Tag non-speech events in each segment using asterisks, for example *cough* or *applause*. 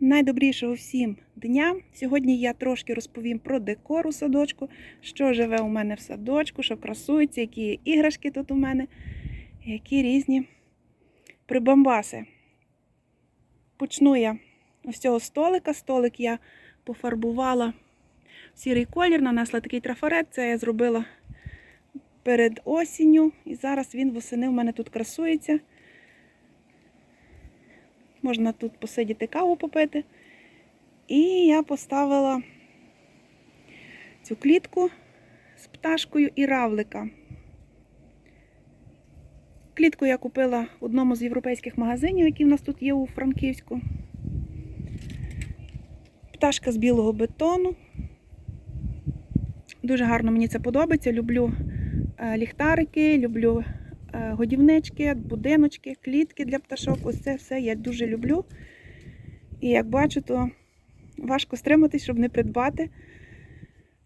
Найдобрішого всім дня. Сьогодні я трошки розповім про декор у садочку, що живе у мене в садочку, що красується, які іграшки тут у мене, які різні прибамбаси. Почну я ось цього столика. Столик я пофарбувала в сірий колір, нанесла такий трафарет. Це я зробила перед осінню. І зараз він восени у мене тут красується. Можна тут посидіти каву попити. І я поставила цю клітку з пташкою і равлика. Клітку я купила в одному з європейських магазинів, які в нас тут є у Франківську. Пташка з білого бетону. Дуже гарно мені це подобається. Люблю е, ліхтарики, люблю годівнички, будиночки, клітки для пташок. Ось це все я дуже люблю. І як бачу, то важко стриматись, щоб не придбати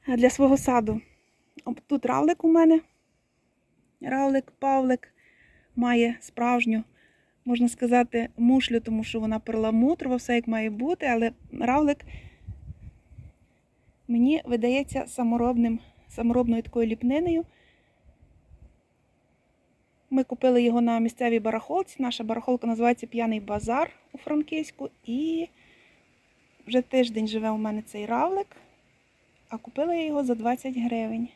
е, для свого саду. Тут равлик у мене. Равлик, павлик має справжню, можна сказати, мушлю, тому що вона перламутрова, все як має бути, але равлик мені видається саморобним, саморобною такою ліпниною. Ми купили його на місцевій барахолці. Наша барахолка називається П'яний базар у Франківську. І вже тиждень живе у мене цей равлик, а купила я його за 20 гривень.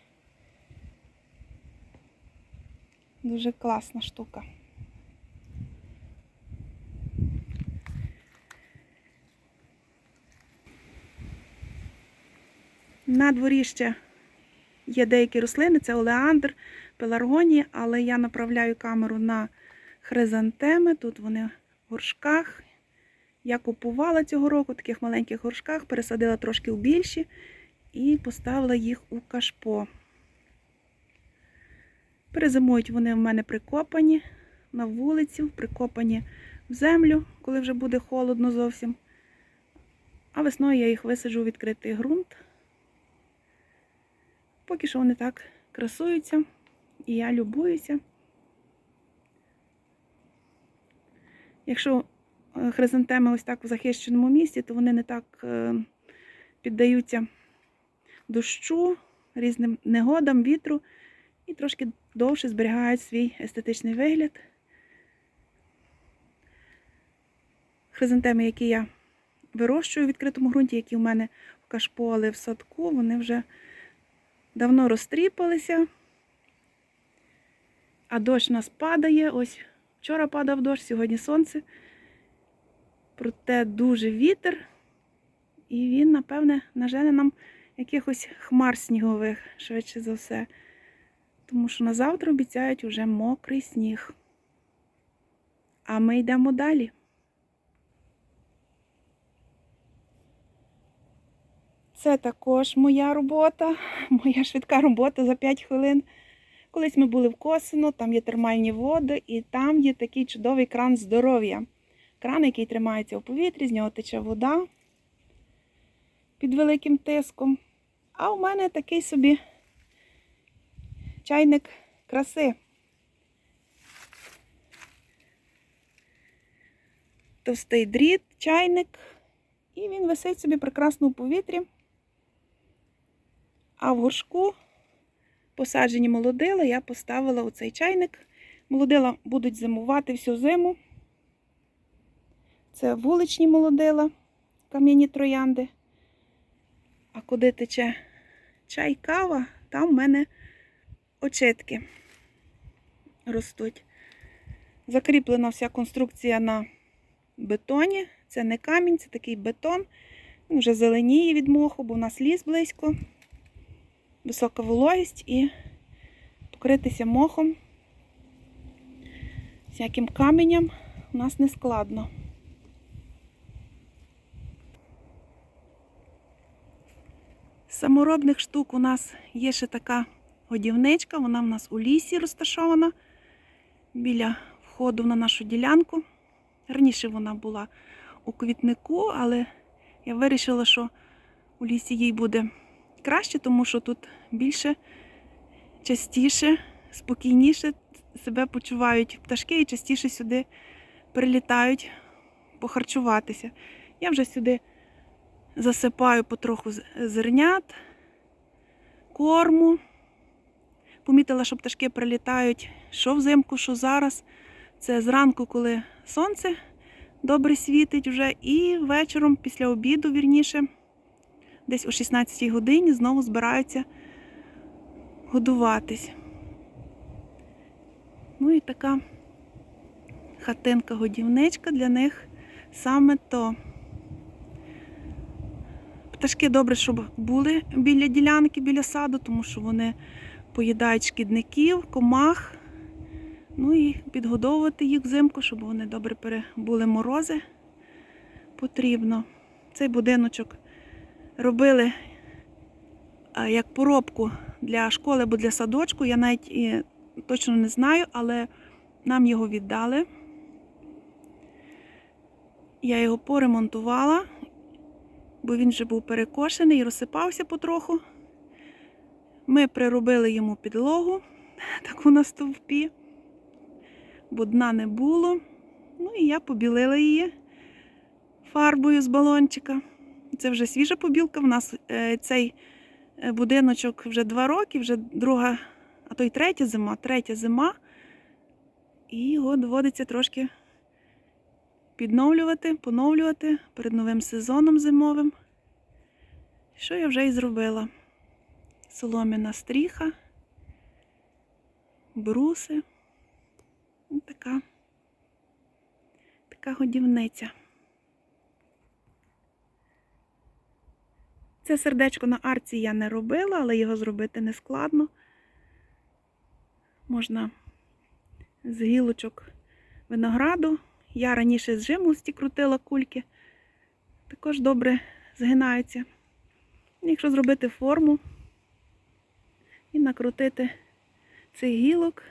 Дуже класна штука. На дворі ще є деякі рослини, це олеандр, пеларгонії, але я направляю камеру на хризантеми. Тут вони в горшках. Я купувала цього року в таких маленьких горшках, пересадила трошки в більші і поставила їх у кашпо. Перезимують вони в мене прикопані на вулицю, прикопані в землю, коли вже буде холодно зовсім. А весною я їх висаджу у відкритий ґрунт. Поки що вони так красуються, і я любуюся. Якщо е, хризантеми ось так в захищеному місці, то вони не так е, піддаються дощу, різним негодам, вітру і трошки довше зберігають свій естетичний вигляд. Хризантеми, які я вирощую в відкритому ґрунті, які в мене в кашпо, але в садку, вони вже давно розтріпалися. А дощ нас падає. Ось вчора падав дощ, сьогодні сонце. Проте дуже вітер. І він, напевне, нажене нам якихось хмар снігових, швидше за все. Тому що на завтра обіцяють уже мокрий сніг. А ми йдемо далі. Це також моя робота, моя швидка робота за 5 хвилин. Колись ми були в Косино, там є термальні води, і там є такий чудовий кран здоров'я. Кран, який тримається у повітрі, з нього тече вода під великим тиском. А у мене такий собі чайник краси. Товстий дріт, чайник, і він висить собі прекрасно у повітрі. А в горшку посаджені молодила, я поставила у цей чайник. Молодила будуть зимувати всю зиму. Це вуличні молодила, кам'яні троянди. А куди тече чай, кава, там в мене очитки ростуть. Закріплена вся конструкція на бетоні. Це не камінь, це такий бетон. Він вже зеленіє від моху, бо у нас ліс близько висока вологість і покритися мохом, всяким каменем у нас не складно. З саморобних штук у нас є ще така годівничка, вона в нас у лісі розташована біля входу на нашу ділянку. Раніше вона була у квітнику, але я вирішила, що у лісі їй буде краще, тому що тут більше, частіше, спокійніше себе почувають пташки і частіше сюди прилітають похарчуватися. Я вже сюди засипаю потроху зернят, корму. Помітила, що пташки прилітають що взимку, що зараз. Це зранку, коли сонце добре світить вже, і вечором, після обіду, вірніше, десь о 16 годині знову збираються годуватись. Ну і така хатинка-годівничка для них саме то. Пташки добре, щоб були біля ділянки, біля саду, тому що вони поїдають шкідників, комах. Ну і підгодовувати їх взимку, щоб вони добре перебули морози. Потрібно. Цей будиночок робили як поробку для школи або для садочку. Я навіть і точно не знаю, але нам його віддали. Я його поремонтувала, бо він вже був перекошений і розсипався потроху. Ми приробили йому підлогу, *laughs* таку на стовпі, бо дна не було. Ну і я побілила її фарбою з балончика. Це вже свіжа побілка. В нас е, цей е, будиночок вже два роки, вже друга, а то й третя зима, третя зима. І його доводиться трошки підновлювати, поновлювати перед новим сезоном зимовим. Що я вже і зробила? Солом'яна стріха, бруси. Така, така годівниця. Це сердечко на арці я не робила, але його зробити не складно. Можна з гілочок винограду. Я раніше з жимолості крутила кульки. Також добре згинаються. Якщо зробити форму і накрутити цих гілок,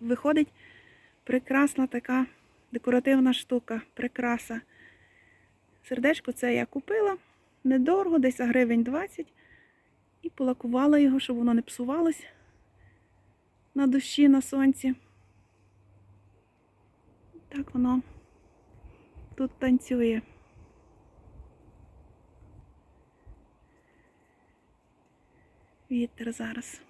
виходить прекрасна така декоративна штука, прикраса. Сердечко це я купила недорого, десь гривень 20. І полакувала його, щоб воно не псувалось на дощі, на сонці. Так воно тут танцює. Вітер зараз.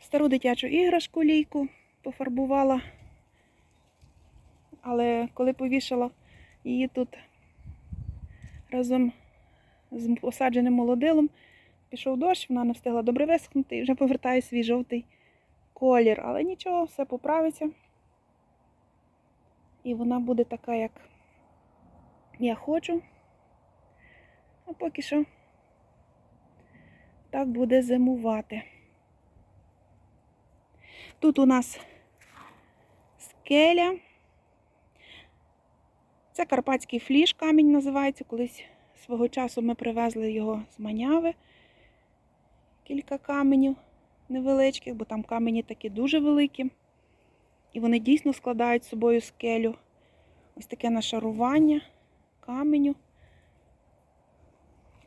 Стару дитячу іграшку лійку пофарбувала, але коли повішала її тут разом з посадженим молодилом, пішов дощ, вона не встигла добре висохнути і вже повертає свій жовтий колір. Але нічого, все поправиться. І вона буде така, як я хочу. А поки що так буде зимувати. Тут у нас скеля. Це карпатський фліш, камінь називається. Колись свого часу ми привезли його з маняви. Кілька каменів невеличких, бо там камені такі дуже великі. І вони дійсно складають з собою скелю. Ось таке нашарування каменю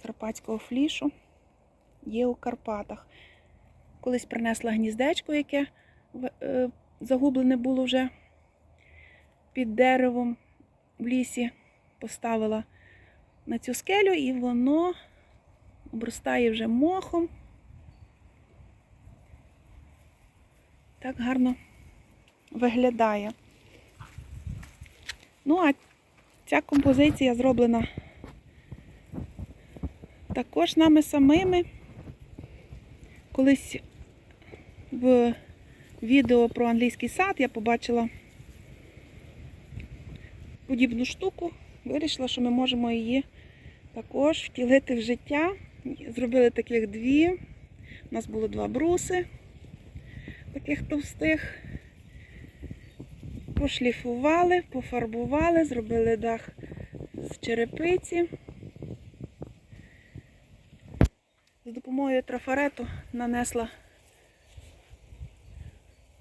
карпатського флішу є у Карпатах. Колись принесла гніздечко, яке е, загублене було вже під деревом в лісі, поставила на цю скелю, і воно обростає вже мохом. Так гарно виглядає. Ну, а ця композиція зроблена також нами самими. Колись в відео про англійський сад я побачила подібну штуку, вирішила, що ми можемо її також втілити в життя. Зробили таких дві. У нас було два бруси, таких товстих. Пошліфували, пофарбували, зробили дах з черепиці. З допомогою трафарету нанесла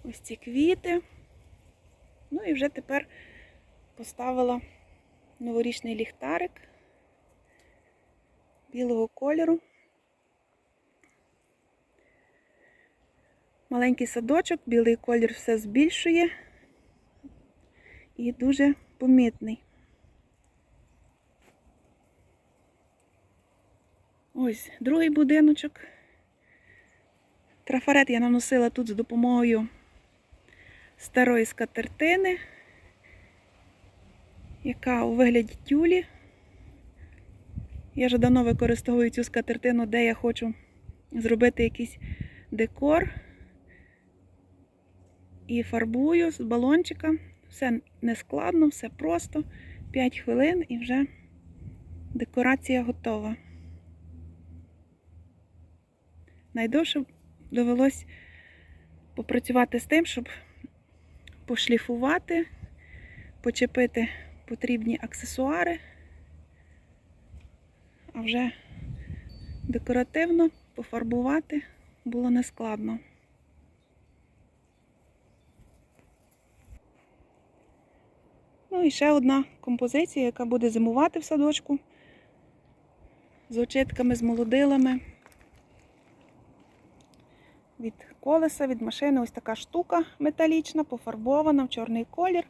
ось ці квіти. Ну і вже тепер поставила новорічний ліхтарик білого кольору. Маленький садочок, білий колір все збільшує і дуже помітний. Ось другий будиночок. Трафарет я наносила тут з допомогою старої скатертини, яка у вигляді тюлі. Я вже давно використовую цю скатертину, де я хочу зробити якийсь декор. І фарбую з балончика. Все не складно, все просто. 5 хвилин і вже декорація готова. Найдовше довелось попрацювати з тим, щоб пошліфувати, почепити потрібні аксесуари, а вже декоративно пофарбувати було нескладно. Ну і ще одна композиція, яка буде зимувати в садочку з очитками, з молодилами. Від колеса, від машини ось така штука металічна, пофарбована в чорний колір.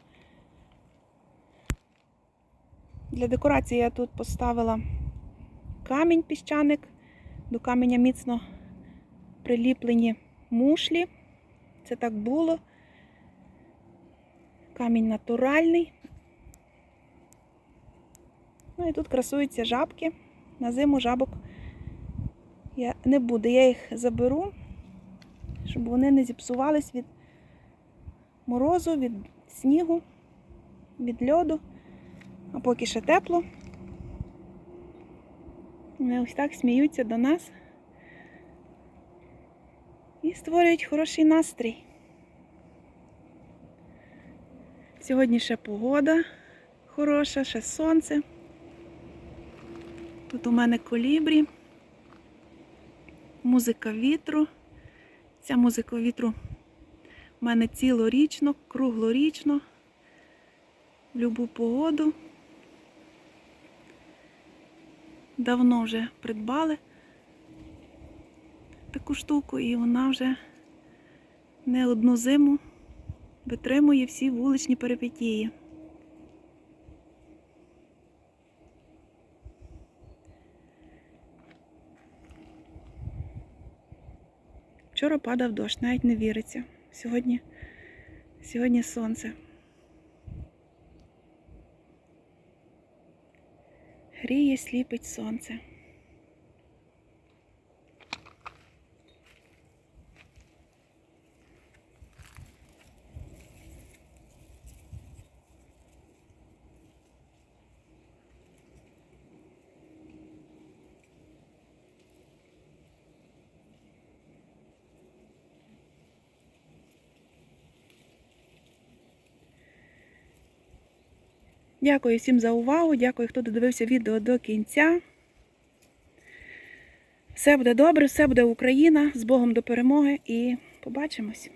Для декорації я тут поставила камінь піщаник, до каменя міцно приліплені мушлі. Це так було. Камінь натуральний. Ну і тут красуються жабки. На зиму жабок я не буду. Я їх заберу, щоб вони не зіпсувались від морозу, від снігу, від льоду. А поки ще тепло. Вони ось так сміються до нас і створюють хороший настрій. Сьогодні ще погода хороша, ще сонце. Тут у мене колібрі, музика вітру. Ця музика вітру у мене цілорічно, круглорічно, в любу погоду. Давно вже придбали таку штуку, і вона вже не одну зиму витримує всі вуличні перипетії. Вчора падав дощ, навіть не віриться. Сьогодні, сьогодні сонце. Сліпить сонце. Дякую всім за увагу. Дякую, хто додивився відео до кінця. Все буде добре, все буде Україна. З Богом до перемоги і побачимось!